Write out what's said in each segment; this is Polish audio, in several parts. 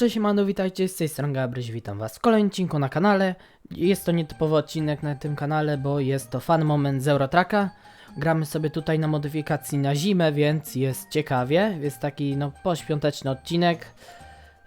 Cześć mano, witajcie, z tej strony Gabryś, witam was w kolejnym odcinku na kanale. Jest to nietypowy odcinek na tym kanale, bo jest to fan moment z Eurotraka. Gramy sobie tutaj na modyfikacji na zimę, więc jest ciekawie. Jest taki no poświąteczny odcinek.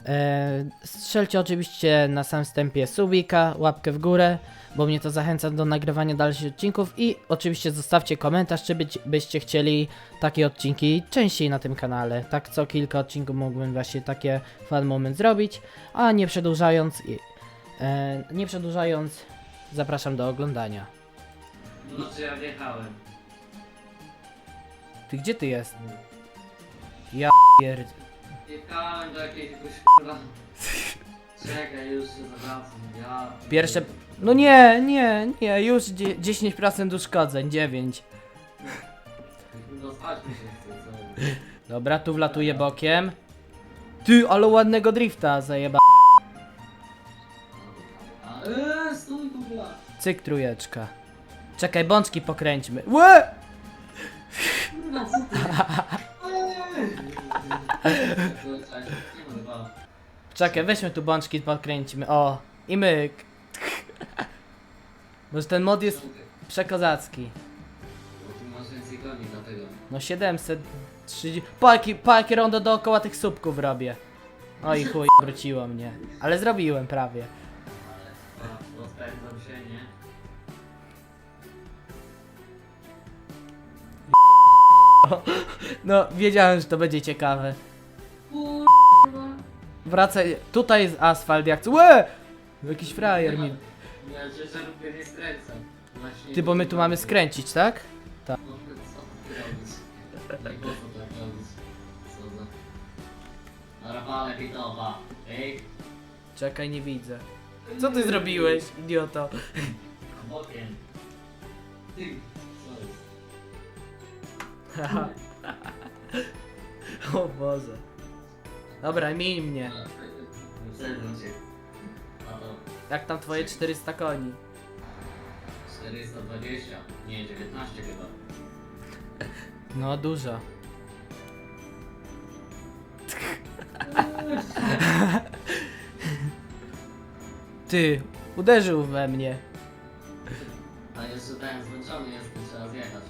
Eee, strzelcie oczywiście na samym wstępie subika, łapkę w górę, bo mnie to zachęca do nagrywania dalszych odcinków i oczywiście zostawcie komentarz, czy być, byście chcieli takie odcinki częściej na tym kanale. Tak co kilka odcinków mógłbym właśnie takie fan moment zrobić, a nie przedłużając, i- e, nie przedłużając, zapraszam do oglądania. No czy ja wjechałem? Ty gdzie ty jest? Ja pierd... Wjechałem do jakiegoś kurwa. Czekaj, już się zawracam. Ja. Pierwsze... No nie, nie, nie, już dzie- 10% uszkodzeń, 9. No spać mi się chce, co? Dobra, tu wlatuję bokiem. Ty, ale ładnego drifta zajeba. A, eee, stój kurwa. Cyk trójeczka. Czekaj, bączki pokręćmy. Łe! Kurwa, co ty? Czekaj, weźmy tu bączki, podkręcimy. O, i myk. Może ten mod jest przekozacki. No 730. Po jakie, po jakie rondo dookoła tych słupków robię. Oj chuj, wróciło mnie. Ale zrobiłem prawie. Się, nie? No, wiedziałem, że to będzie ciekawe. Kurwa. Wracaj, tutaj jest asfalt jak co. Łe! Jakiś frajer mi. Ja ciężarówkę nie skręcam. Właśnie Ty, bo my tu mamy skręcić, tak? No, co ty robisz? Nie po co tak robić? Co za... Pitowa. Ej, Czekaj, nie widzę. Co ty zrobiłeś, idioto? bokiem. Ty, co jest? O Boże. Dobra, miej mnie. Wyprzedzam cię. A to Jak tam twoje 400 koni? 420, nie 19 chyba. No, dużo. Ty, uderzył we mnie. A jeszcze ten zmęczony jestem, trzeba zjechać.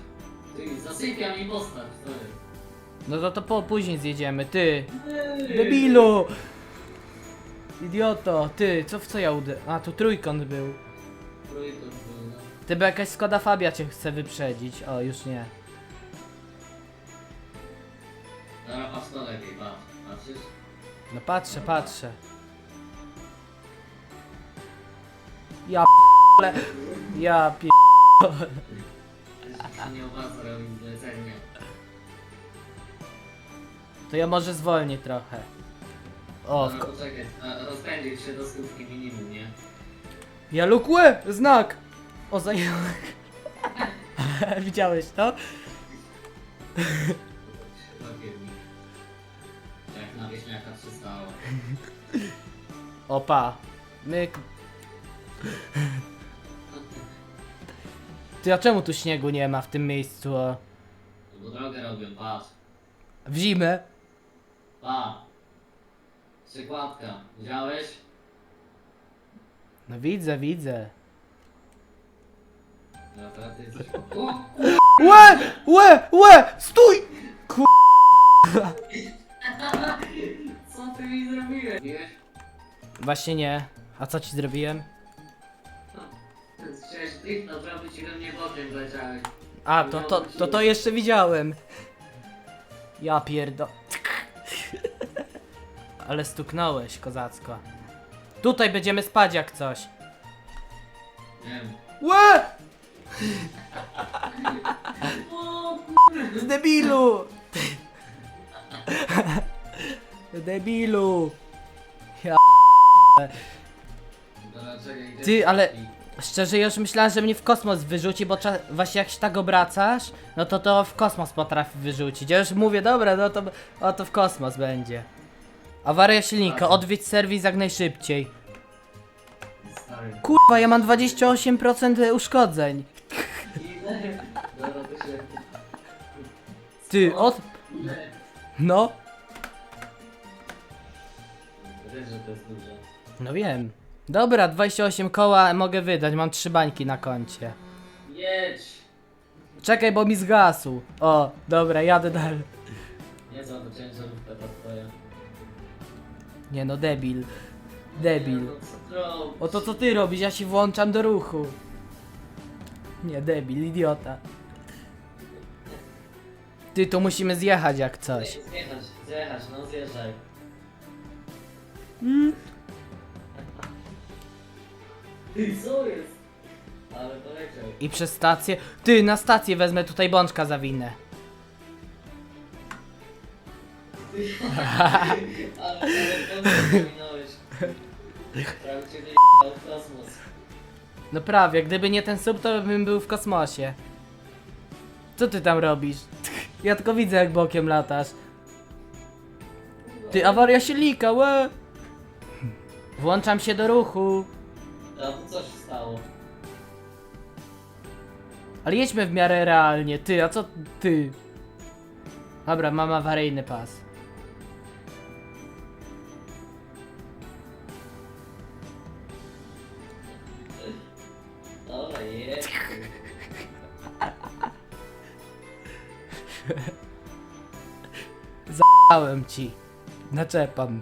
Ty, zasypia mi postać, jest? No to, to po, później zjedziemy, ty. Debilu! Idioto, ty, co w co ja uder... A, tu trójkąt był. Trójkąt był, no. Ty, bo jakaś Skoda Fabia cię chce wyprzedzić. O, już nie. Dobra, patrz to lepiej, patrz. Patrzysz? No patrzę, patrzę. Ja p***le. Ja p***le. Się nie opłaca robić zlecenie. To ja może zwolnię trochę. O, w Dobra, ko- poczekaj, a rozpędzić się do stówki minimum, nie? ja lukłe! Znak! O, zająłek. Widziałeś to? Jak na wieśniaka przystało. Opa. Myk. Ty, a czemu tu śniegu nie ma w tym miejscu? O? Bo drogę robią, patrz. W zimę? Pa! Przykładka, widziałeś? No widzę, widzę. No to ty jesteś... O! Łe! Łe! Łe! Stój! Co ty mi zrobiłeś? Wiesz? Właśnie nie. A co ci zrobiłem? Chciałeś drifta zrobić i we mnie bokiem wleciałeś. A, to, to, to, to jeszcze widziałem. Ja pierdo... Ale stuknąłeś, kozacko. Tutaj będziemy spać jak coś. Nie wiem. Łe! O, Z debilu! debilu! Ja... Dobra, czekaj, gdzie Ty, ale- Szczerze, już myślałem, że mnie w kosmos wyrzuci, bo cza- właśnie jak się tak obracasz, no to to w kosmos potrafi wyrzucić. Ja już mówię, dobra, no to, o, to w kosmos będzie. Awaria silnika, odwiedź serwis jak najszybciej. Stary. Kurwa, ja mam 28% uszkodzeń. Dobra, to się... Ty, od... Ile? No, Wiesz, że to jest dużo. No wiem. Dobra, 28 koła mogę wydać, mam trzy bańki na koncie. Jedź! Czekaj, bo mi zgasł. O, dobra, jadę dalej. Nie za to ciężarówka ta twoja. Nie no, debil. Debil. O to co ty robisz? Ja się włączam do ruchu. Nie, debil, idiota. Ty, tu musimy zjechać jak coś. Zjechać, zjechać, no zjeżdżaj. Mm. Ty, co jest? Ale poleciał. I przez stację. Ty, na stację wezmę tutaj bączka zawinę. Ale. Prawie cię w kosmos. No prawie, gdyby nie ten sub, to bym był w kosmosie. Co ty tam robisz? Ja tylko widzę jak bokiem latasz. Ty, awaria silnika, łe! Włączam się do ruchu. A to co się stało? Ale jedźmy w miarę realnie. Ty, a co ty? Dobra, mam awaryjny pas. Dałem ci. Naczepam.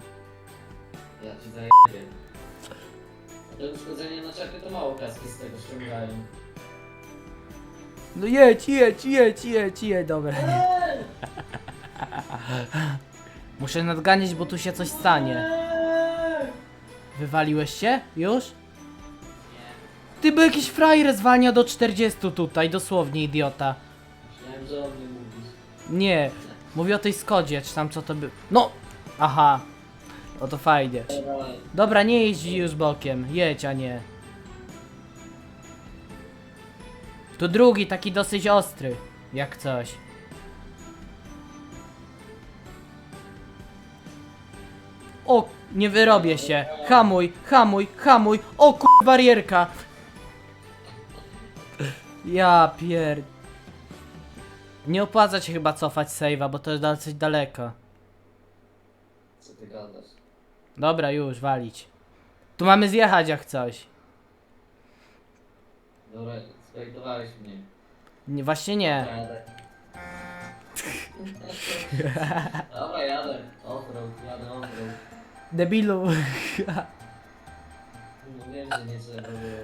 Ja ci zajebię. To uszkodzenie na czepy to mało kaski z tego ściągają. No jedź, jedź, jedź, jedź, jedź, dobra. Nie. Muszę nadganiać, bo tu się coś stanie. Wywaliłeś się? Już? Ty, by jakiś frajer zwalnia do 40 tutaj, dosłownie idiota. Myślałem, że o mnie mówisz. Nie, mówię o tej Skodzie, czy tam co to by... No! Aha. O to fajnie. Dobra, nie jedź już bokiem, jedź, a nie. Tu drugi, taki dosyć ostry, jak coś. O, nie wyrobię się. Hamuj, hamuj, hamuj. O kur... barierka. Ja pier... Nie opłaca się chyba cofać save'a, bo to jest dosyć daleko. co ty gadasz? Dobra, już, walić. Tu mamy zjechać jak coś. Dobra, spejtowałeś mnie. Nie, właśnie nie. Jadę. Dobra, jadę. Offroad, jadę offroad. Debilu. No wiem, że nie trzeba było.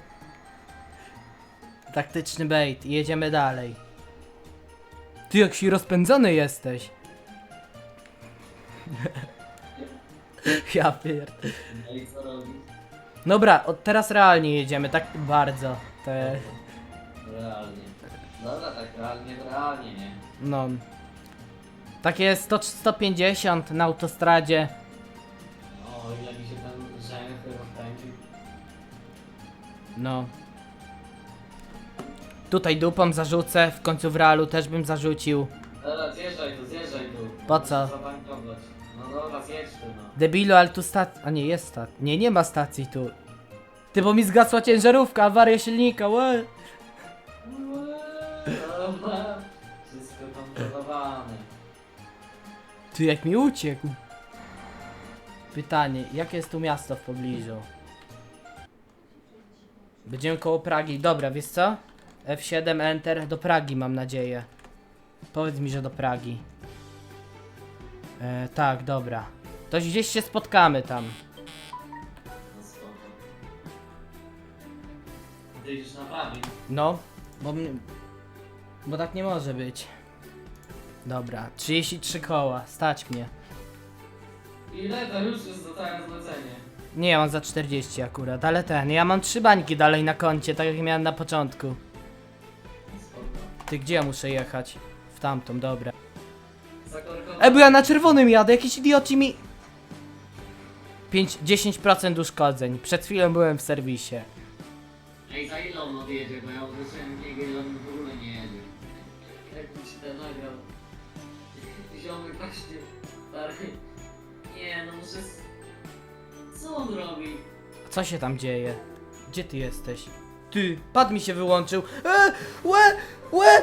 Taktyczny bait. i Jedziemy dalej. Ty jak się rozpędzony jesteś. ja pierd... No i co robisz? Dobra, od teraz realnie jedziemy, tak bardzo. Te... Realnie. Dobra, tak realnie, realnie, nie? No. Takie 100, 150 na autostradzie. O, ile mi się ten rzęchy rozpędził. No. Tutaj dupą zarzucę, w końcu w realu też bym zarzucił. Dobra, zjeżdżaj tu, zjeżdżaj tu. Po co? Muszę Zatankować. No dobra, zjedź tu, no. Debilu, ale tu stacja. A nie, jest stacja. Nie, nie ma stacji tu. Ty, bo mi zgasła ciężarówka, awaria silnika, łe. Dobra. Wszystko kontrolowane. Ty, jak mi uciekł. Pytanie, jakie jest tu miasto w pobliżu? Będziemy koło Pragi. Dobra, wiesz co? F7, Enter, do Pragi mam nadzieję. Powiedz mi, że do Pragi. E, tak, dobra. To gdzieś się spotkamy tam. No spoko. Ty idziesz na prawie. No, bo, mnie- bo tak nie może być. Dobra, 33 koła, stać mnie. Ile to już jest za całe zlecenie? Nie, mam za 40 akurat, ale ten, ja mam trzy bańki dalej na koncie, tak jak miałem na początku. Ty, gdzie ja muszę jechać? W tamtą, dobra. E, bo ja na czerwonym jadę, jakiś idioci mi... 5, 10% uszkodzeń, przed chwilą byłem w serwisie. Ej, za ile on odjedzie, bo ja w niego i on w ogóle nie jedzie. Jak mi się ten nagrał. Ziomy właśnie, stary. Nie, no muszę... Co on robi? Co się tam dzieje? Gdzie ty jesteś? Ty, pad mi się wyłączył. E, łe, łe!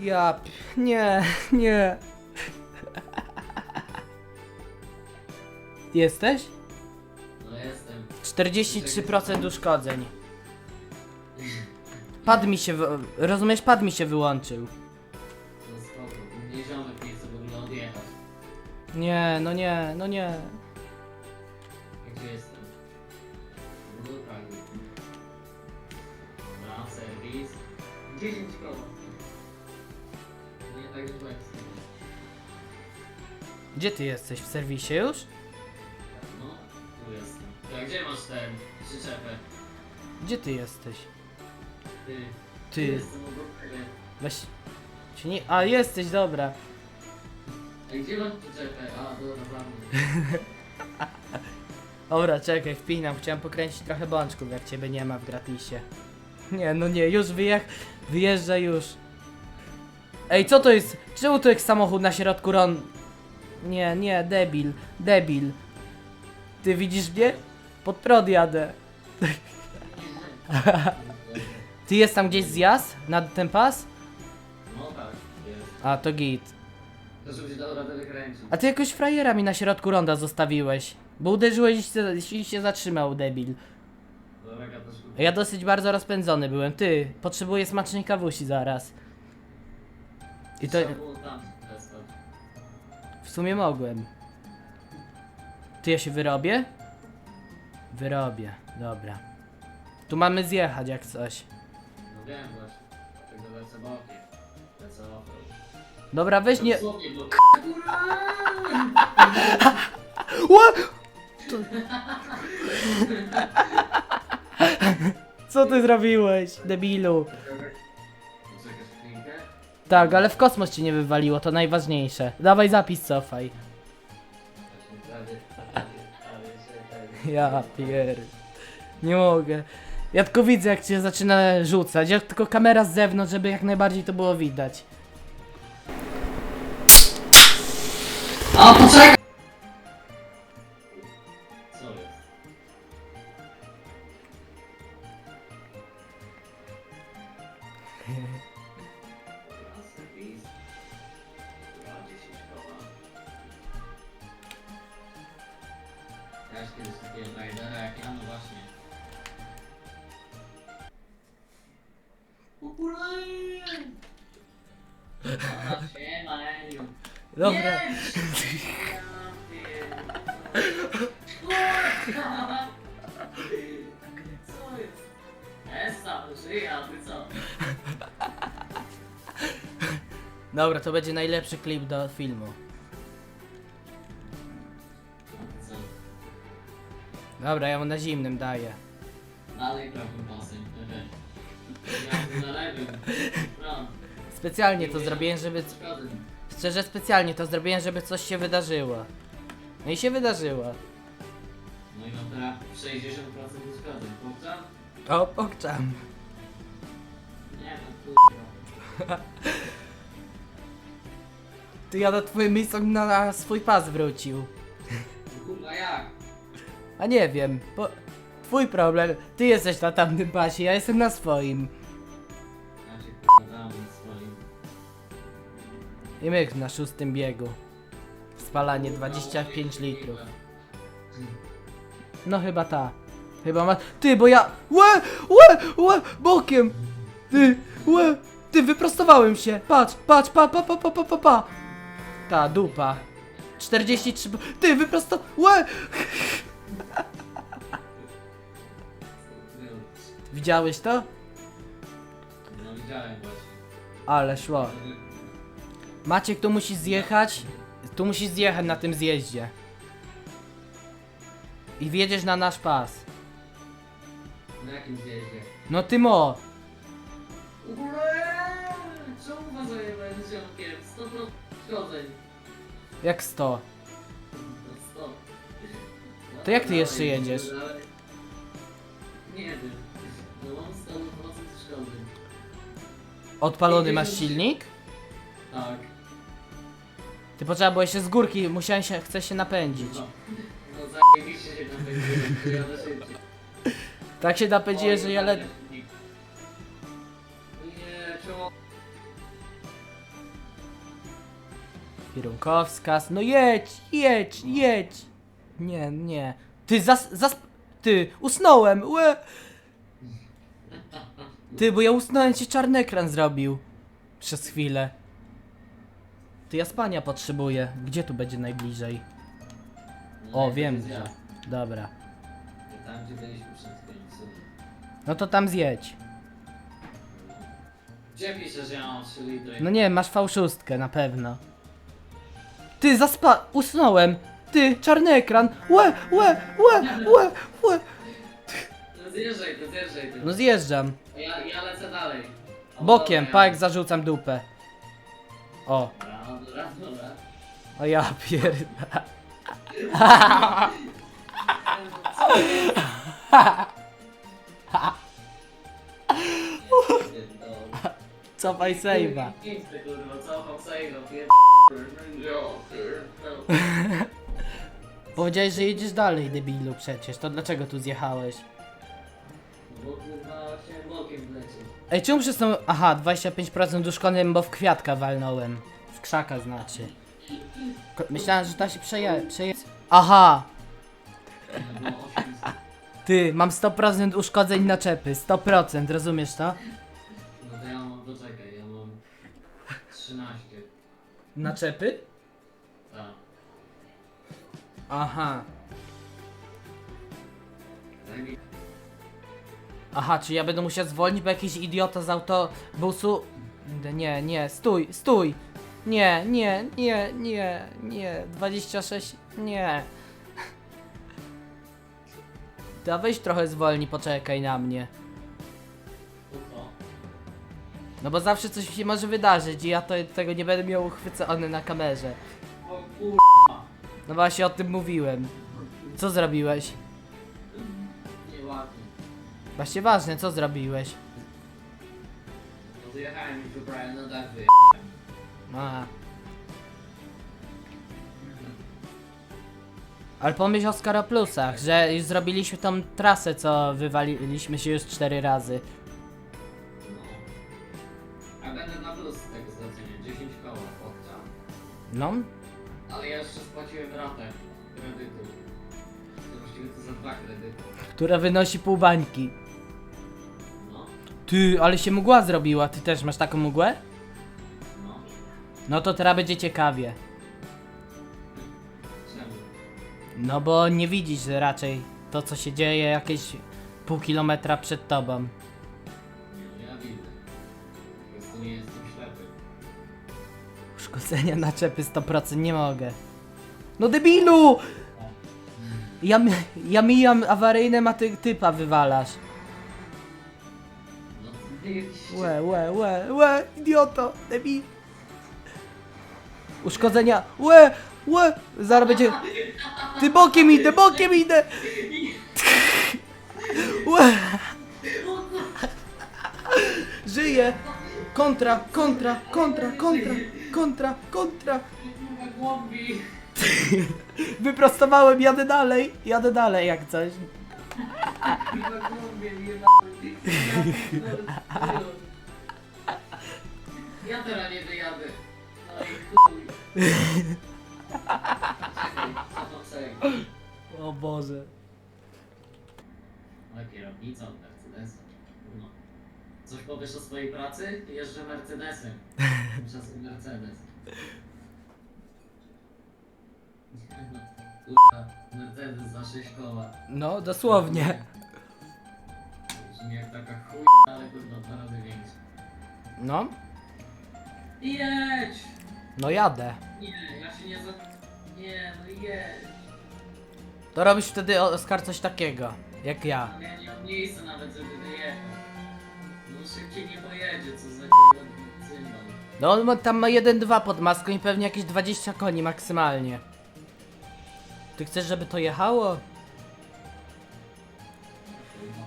Ja, p- nie, nie. Jesteś? No jestem. 43% uszkodzeń. Pad mi się, wy- rozumiesz, pad mi się wyłączył. Spoko. Mnie ziomek nie chce w ogóle odjechać. Nie, no nie, no nie. Gdzie jestem? No tak. Serwis. 10 koła. Nie tak źle jest. Gdzie ty jesteś? W serwisie już? No, tu jestem. To gdzie masz ten przyczepę? Gdzie ty jesteś? Ty. Ty, Jestem obok ciebie. weź... Czy nie... A, jesteś, dobra. A gdzie masz przyczepę? A, dobra, mamy. Dobra, czekaj, wpinam. Chciałem pokręcić trochę bączków, jak ciebie nie ma w gratisie. Nie, no nie, już wyjech... Wyjeżdża już. Ej, co to jest? Czemu to jest samochód na środku ron... Nie, nie, debil, debil. Ty widzisz mnie? Pod prąd jadę. Ty jest tam gdzieś zjazd? Na ten pas? No tak, jest. A, to git. To żeby się dało radę wykręcić. A ty jakoś frajera mi na środku ronda zostawiłeś. Bo uderzyłeś i się, i się zatrzymał, debil. Ja dosyć bardzo rozpędzony byłem. Ty, potrzebuję smacznej kawusi zaraz. I to Trzeba było tam przestać. w sumie mogłem. Ty, ja się wyrobię? Wyrobię, dobra. Tu mamy zjechać jak coś. No wiem właśnie. Dlatego lecę bokiem. Lecę offroad. Dobra, weź nie... Dosłownie, bo... Ła! Co ty zrobiłeś, debilu? Tak, ale w kosmos cię nie wywaliło, to najważniejsze. Dawaj zapis, cofaj. Ja pier... Nie mogę. Ja tylko widzę jak cię zaczyna rzucać, ja tylko kamera z zewnątrz, żeby jak najbardziej to było widać. Essa, żyja, ty co? Dobra, to będzie najlepszy klip do filmu. A co? Dobra, ja mu na zimnym daję. Dalej prawym pasem, Ja na lewym. Specjalnie to zrobiłem, żeby... Przeszkadzam. Szczerze, specjalnie to zrobiłem, żeby coś się wydarzyło. No i się wydarzyło. No i mam teraz 60% uszkodzeń. Powtarzam? O, pokczam. No. Ty ja na twoim miejscu na, na swój pas wrócił. No Kurwa jak? A nie wiem, bo... Twój problem. Ty jesteś na tamtym pasie, ja jestem na swoim. Ja się kurwa dam swoim. I myk na szóstym biegu. Spalanie 25 litrów. No chyba ta. Chyba ma... Ty, bo ja... Łe! Łe! Łe! Bokiem! Ty! Łe! Ty, wyprostowałem się! Patrz, patrz, pa, pa, pa, pa, pa, pa, pa! Ta, dupa. 43... bo- Ty, wyprosto... Łe! Widziałeś to? No widziałem właśnie. Ale szło. Maciek, tu musisz zjechać. Tu musisz zjechać na tym zjeździe. I wjedziesz na nasz pas. Na jakim zjeździe? No ty mo! Ure! Ziomkiem? 100% uszkodzeń. Jak 100. No 100. To jak ty Dalej, jeszcze jedziesz? dalej. Nie wiem. No mam 100% uszkodzeń. Odpalony masz silnik? Tak. Ty potrzeba było się z górki, musiałem się, chcę się napędzić. No, no zajebiście się tam będzie. Jadę szybciej. Tak się napędziłem, że ja le... Kierunkowskaz, no jedź, jedź, jedź! Nie, nie. Ty, zas... zas... Ty, usnąłem, łe! Ty, bo ja usnąłem, ci czarny ekran zrobił. Przez chwilę. Ty, ja spania potrzebuję. Gdzie tu będzie najbliżej? No, O, wiem, że... ja. Dobra. Tam gdzie byliśmy przed chwilą. No to tam zjedź. Gdzie pisze, że ja mam 3 litry? No nie, masz V6 na pewno. Ty, zaspa... Usnąłem! Ty, czarny ekran! Łe, łe, łe, łe, łe! No zjeżdżaj ty, zjeżdżaj ty. No zjeżdżam. Ja, ja lecę dalej. O, Bokiem, dobra, pa ja- jak zarzucam dupę. O, Dobra, dobra, dobra. o ja. Co jest? Cofaj save'a. Piękny kurwa, cofam. Powiedziałeś, że jedziesz dalej, debilu przecież. To dlaczego tu zjechałeś? Bo kurwa się bokiem wleciał. Ej, czemu przez tą... Aha, 25% uszkodzeń, bo w kwiatka walnąłem. W krzaka znaczy. Ko- Myślałem, że ta się przeje... przeje... Aha! 800. Ty, mam 100% uszkodzeń naczepy. 100%, rozumiesz to Naczepy? Tak. Aha. Aha, czy ja będę musiał zwolnić, bo jakiś idiota z autobusu... Nie, nie, stój, stój! Nie, nie, nie, nie, nie, 26, nie. Da weź trochę zwolni, poczekaj na mnie. No bo zawsze coś się może wydarzyć i ja to, tego nie będę miał uchwycone na kamerze. O kur... No właśnie o tym mówiłem. Co zrobiłeś? Nieładnie. Właśnie ważne, co zrobiłeś? No to jechałem i wybrałem na dach. Ale pomyśl o Skoro Plusach, że już zrobiliśmy tą trasę, co wywaliliśmy się już cztery razy. No, Ale ja jeszcze spłaciłem ratę kredytu. To właściwie to za dwa kredyty. która wynosi pół bańki. No, Ty, ale się mgła zrobiła, ty też masz taką mgłę? no. No to teraz będzie ciekawie. Czemu? No bo nie widzisz raczej to, co się dzieje jakieś pół kilometra przed tobą. Uszkodzenia naczepy 100% nie mogę. No debilu! Ja, mi- ja mijam awaryjne, a ty typa wywalasz. Łe, łe, łe, łe, idioto, debil. Uszkodzenia, łe, łe, zaraz będzie... Ty bokiem idę, bokiem idę! Łe! Żyję! Kontra, kontra, kontra, kontra, kontra, kontra. Głąbi! Wyprostowałem, jadę dalej, jadę dalej jak coś. Ja teraz nie wyjadę. No i chuj. Czekaj, cofam sobie. O Boże. Ale kierownicą Mercedesem. No. Coś powiesz o swojej pracy? Jeżdżę Mercedesem. Czasem Mercedes. Kurwa, Mercedes za 6 koła. No, dosłownie. Brzmi jak taka chuj, ale kurwa dwa razy większa. No, Jedź! no jadę. Nie, ja się nie za... Nie, no jedź. To robisz wtedy, Oskar, coś takiego, jak ja. Ale ja nie mam miejsca nawet, żeby wyjechać. No szybciej nie pojedzie, co za kurwa. No on ma, tam ma 1-2 pod maską i pewnie jakieś 20 koni maksymalnie. Ty chcesz, żeby to jechało?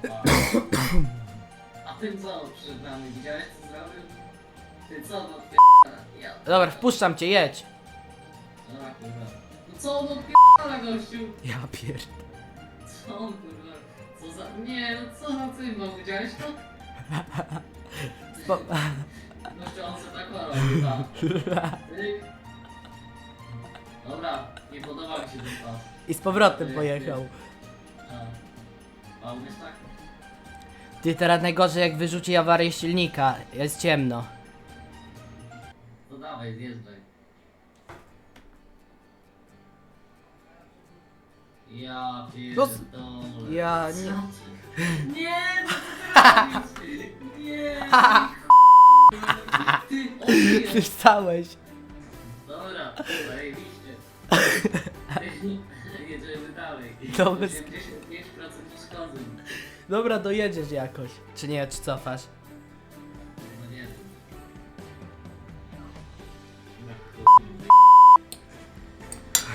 Pa. A ty co przed nami? Widziałeś co zrobił? Ty co, no odpierdala? Ja... Dobra, wpuszczam cię, jedź. Dobra, kurwa. No co on odpierdala, gościu? Ja pier... Co on, kurwa? Co za... Nie, no co za cymbał, widziałeś to? Spo... Gościu, on se tak robi. Tyk. Dobra, nie podoba mi się ten pas. I z powrotem pojechał. A, a umiesz tak? Ty teraz najgorzej jak wyrzuci awarię silnika. Jest ciemno. To dawaj, zjeżdżaj. Ja No s- pierdolę. ja nie-? Nie, no co ty robisz? Nie, ty, o Ty nie. stałeś. Dobra, zajebiście. Jedziemy dalej. Dobra. 85% uszkodzeń. Dobra, dojedziesz jakoś. Czy nie, czy cofasz? No nie wiem. Chuj.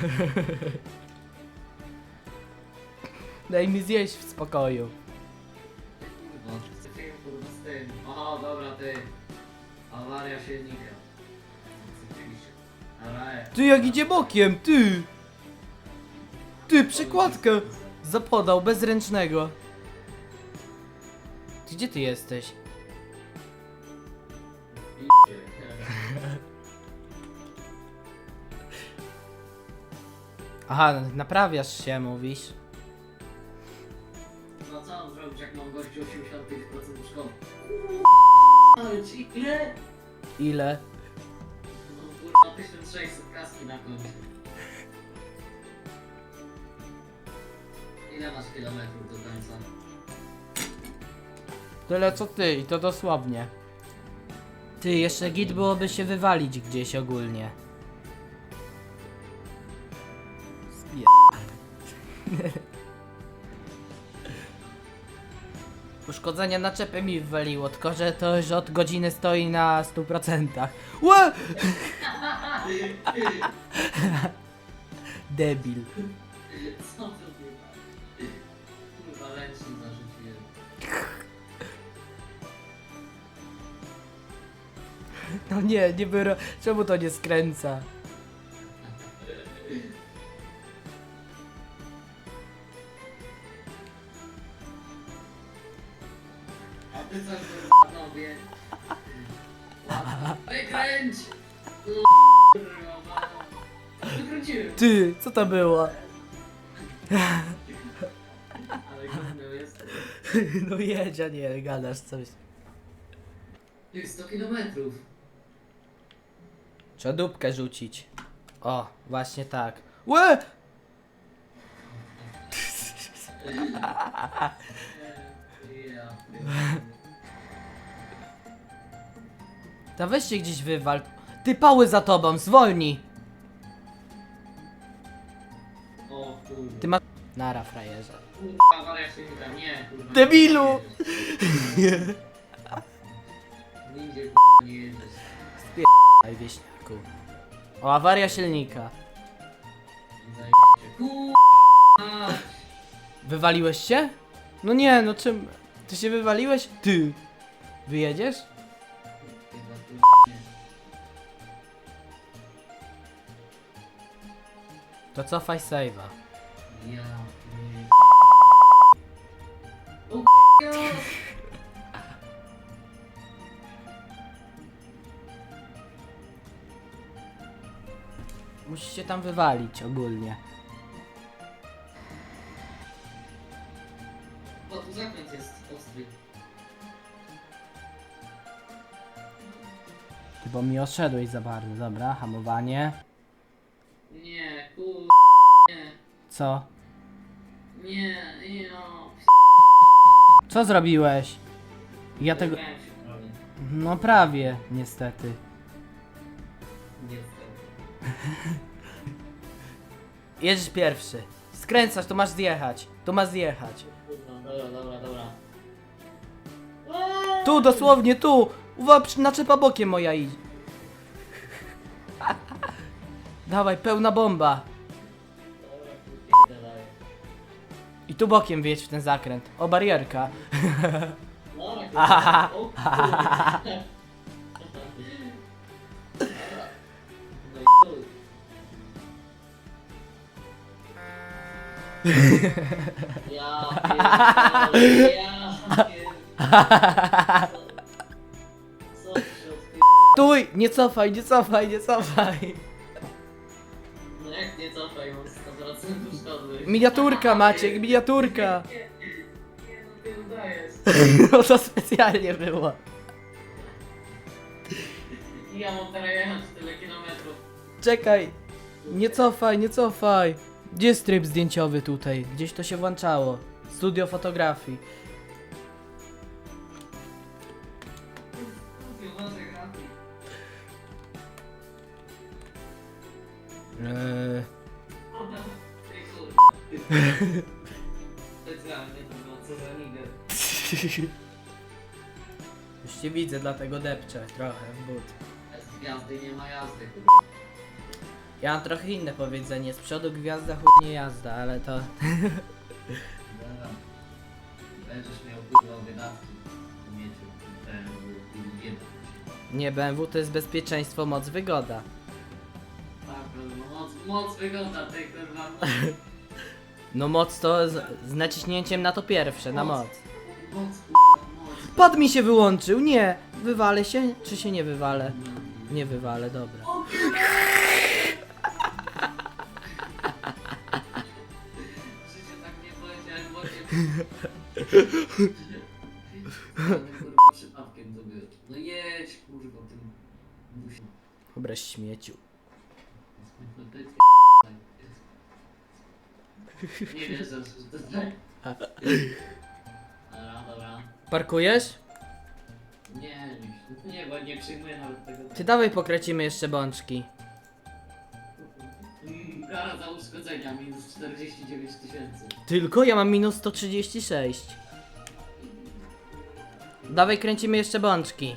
Daj mi zjeść w spokoju. Kurwa, chcę film kurwa z tym. O, dobra ty. Awaria silnika. Oczywiście. Ale. Ty jak idzie bokiem, ty! Ty, przykładkę zapodał, bezręcznego. Gdzie ty jesteś? Aha, naprawiasz się, mówisz. No co mam zrobić jak mam gościu 85% szkoły? Ale ci ile? Ile? Kurwa 1600 kaski na końcu. Ile masz kilometrów do końca? Tyle co ty i to dosłownie. Ty, jeszcze git byłoby się wywalić gdzieś ogólnie. Uszkodzenia naczepy mi wywaliło, tylko że to już od godziny stoi na 100%. Łe! Debil. Co to kurwa? Kurwa lecznik zarzuciłem. No nie, nie biorę. Czemu to nie skręca? co kurwa robię? Wykręć! Kurwa mamo. Wykręciłem. Ty, co to było? Ale gówno jest. No jedź, a nie gadasz coś. Ty 100 kilometrów. Trzeba dupkę rzucić. O, właśnie tak. Łe! Ja. Ta weź się gdzieś wywal. Ty pały za tobą, zwolnij! O kurwa. Ty masz... Nara, frajerze. Kurwa, awaria silnika. Nie, kurwa. Debilu! Nigdzie kurwa nie jedziesz. Aj, wieśniaku. O, awaria silnika. Kurwa. Wywaliłeś się? No nie, no czym... Ty się wywaliłeś? Ty! Wyjedziesz? To cofaj save'a. Ja. O. Musisz się tam wywalić ogólnie. O, tu zakręt jest ostry. Ty, bo mi oszedłeś za bardzo. Dobra, hamowanie. Nie, kur... Nie, Co? nie, nie, no. Co zrobiłeś? Ja tego... Zagrałem się prawie. No prawie, niestety. Niestety. Jedziesz pierwszy. Skręcasz, to masz zjechać. Tu masz zjechać. Kurwa, dobra, dobra, dobra. Tu, dosłownie tu! Uwaga, naczepa bokiem moja idzie. Dawaj, pełna bomba. I tu bokiem wjedź w ten zakręt. O, barierka. Aha. Ja pierdolę, ja pierdolę. Co ty się odpier... Tuj! Nie cofaj, nie cofaj, nie cofaj. Jak tutaj mam 100% szkody. Miniaturka Maciek, miniaturka! Nie, nie, no ty udajesz. No to specjalnie było. Ja mam teraz jechać tyle kilometrów. Czekaj, nie cofaj, nie cofaj. Gdzie jest tryb zdjęciowy tutaj? Gdzieś to się włączało. Studio fotografii. Eee. Specjalnie to co za. Już cię widzę, dlatego depczę trochę w but. Bez gwiazdy nie ma jazdy. Ja mam trochę inne powiedzenie. Z przodu gwiazda, chuj nie jazda, ale to... Dobra. Będziesz miał kurwa wydatki. Umiecie. Nie, BMW to jest bezpieczeństwo, moc, wygoda. No moc, moc wygląda tej kurwa. Moc, No moc to z, z naciśnięciem na to pierwsze, na moc. moc, kurwa, moc. Pad mi się wyłączył, nie! Wywalę się, czy się nie wywalę? Nie wywalę, dobra. O kurwa! Tak nie powiedziałem, bo nie... Ale kurwa przypadkiem to było. No jedź kurwa tym busiem. Dobra, śmieciu. No to jest Nie wierzę, że to tak. Dobra, dobra. Parkujesz? Nie, nie, nie, bo nie przyjmuję nawet tego. Ty dawaj pokrecimy jeszcze bączki. Mm, Kara za uszkodzenia minus 49 tysięcy. Tylko? Ja mam minus 136. Dawaj kręcimy jeszcze bączki.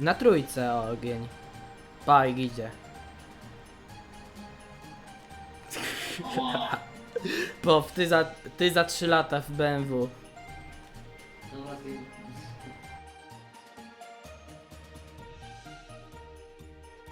Na trójce ogień. Pajk idzie. O! Pow, ty za, ty za 3 lata w BMW. Dobra, ty...